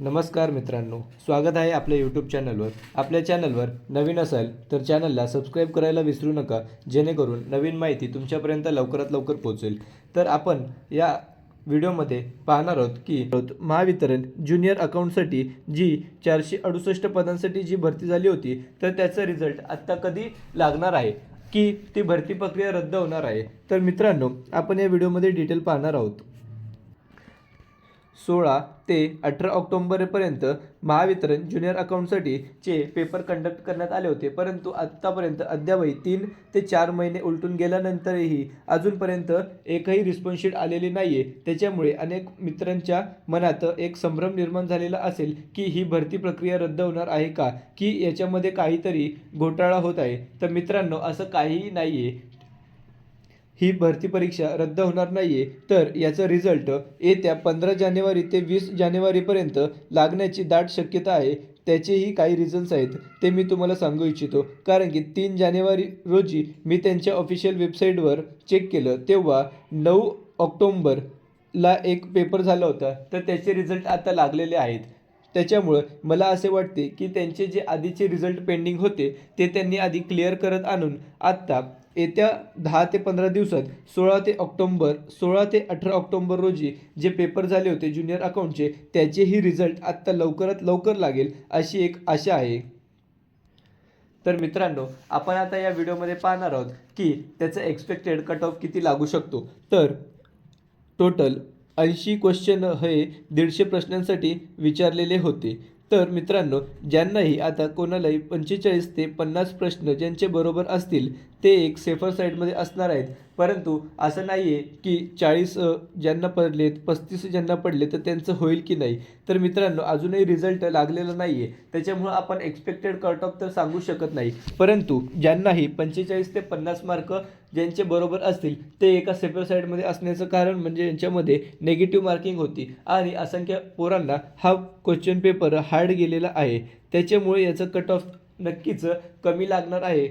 नमस्कार मित्रांनो स्वागत आहे आपल्या यूट्यूब चॅनलवर आपल्या चॅनलवर नवीन असाल तर चॅनलला सबस्क्राईब करायला विसरू नका जेणेकरून नवीन माहिती तुमच्यापर्यंत लवकरात लवकर पोहोचेल. तर आपण या व्हिडिओमध्ये पाहणार आहोत की महावितरण ज्युनियर अकाउंटसाठी जी चारशे अडुसष्ट पदांसाठी जी भरती झाली होती तर त्याचा रिझल्ट आत्ता कधी लागणार आहे? की ती भरती प्रक्रिया रद्द होणार आहे? तर मित्रांनो आपण या व्हिडिओमध्ये डिटेल पाहणार आहोत. सोळा ते अठरा ऑक्टोंबरपर्यंत महावितरण ज्युनियर अकाउंटसाठीचे पेपर कंडक्ट करण्यात आले होते. परंतु आत्तापर्यंत अद्यापही तीन ते चार महिने उलटून गेल्यानंतरही अजूनपर्यंत एकही रिस्पॉन्सशीट आलेली नाही आहे त्याच्यामुळे अनेक मित्रांच्या मनात एक संभ्रम निर्माण झालेला असेल की ही भरती प्रक्रिया रद्द होणार आहे का? की याच्यामध्ये काहीतरी घोटाळा होत आहे? तर मित्रांनो असं काहीही नाही आहे ही भरती परीक्षा रद्द होणार नाहीये. तर याचा रिझल्ट येत्या पंधरा जानेवारी ते वीस जानेवारीपर्यंत लागण्याची दाट शक्यता आहे. त्याचेही काही रिझन्स आहेत. ते मी तुम्हाला सांगू इच्छितो. कारण की तीन जानेवारी रोजी मी त्यांच्या ऑफिशियल वेबसाईटवर चेक केलं. तेव्हा नऊ ऑक्टोंबरला एक पेपर झाला होता. तर त्याचे रिझल्ट आता लागलेले आहेत. त्याच्यामुळं मला असे वाटते की त्यांचे जे आधीचे रिझल्ट पेंडिंग होते ते त्यांनी आधी क्लिअर करत आणून आत्ता येत्या दहा ते पंधरा दिवसात सोळा ते ऑक्टोंबर सोळा ते अठरा ऑक्टोंबर रोजी जे पेपर झाले होते ज्युनियर अकाउंटचे त्याचेही रिझल्ट आत्ता लवकरात लवकर लागेल अशी एक आशा आहे. तर मित्रांनो आपण आता या व्हिडिओमध्ये पाहणार आहोत की त्याचं एक्सपेक्टेड कट ऑफ किती लागू शकतो. तर टोटल ऐंशी क्वेश्चन हे दीडशे प्रश्नांसाठी विचारलेले होते. तर मित्रांनो ज्यांनाही आता कोणालाही पंचेचाळीस ते पन्नास प्रश्न ज्यांचे बरोबर असतील ते एक सेफर साईडमध्ये असणार आहेत. परंतु असं नाही आहे की चाळीस ज्यांना पडलेत पस्तीस ज्यांना पडले तर त्यांचं होईल की नाही? तर मित्रांनो अजूनही रिझल्ट लागलेला नाही आहे त्याच्यामुळं आपण एक्सपेक्टेड कट ऑफ तर सांगू शकत नाही. परंतु ज्यांनाही पंचेचाळीस ते पन्नास मार्क ज्यांचे बरोबर असतील ते एका सेफर साईडमध्ये असण्याचं कारण म्हणजे यांच्यामध्ये नेगेटिव्ह मार्किंग होती. आणि असंख्य पोरांना हा क्वेश्चन पेपर हा हार्ड गेलेला आहे. त्याच्यामुळे याचं कट ऑफ नक्कीच कमी लागणार आहे.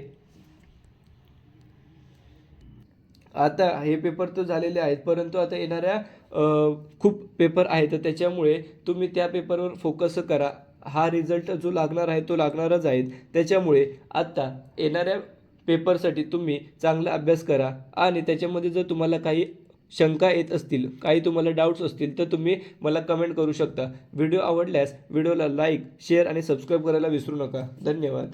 आता हे पेपर तर झालेले आहेत परंतु आता येणाऱ्या खूप पेपर आहेत. तर त्याच्यामुळे तुम्ही त्या पेपरवर फोकस करा. हा रिझल्ट जो लागणार आहे तो लागणारच आहे. त्याच्यामुळे आत्ता येणाऱ्या पेपरसाठी तुम्ही चांगला अभ्यास करा. आणि त्याच्यामध्ये जर तुम्हाला काही शंका येत असतील काही तुम्हाला डाऊट्स असतील तर तुम्ही मला कमेंट करू शकता. व्हिडिओ आवडल्यास व्हिडिओला लाईक शेअर आणि सबस्क्राईब करायला विसरू नका. धन्यवाद.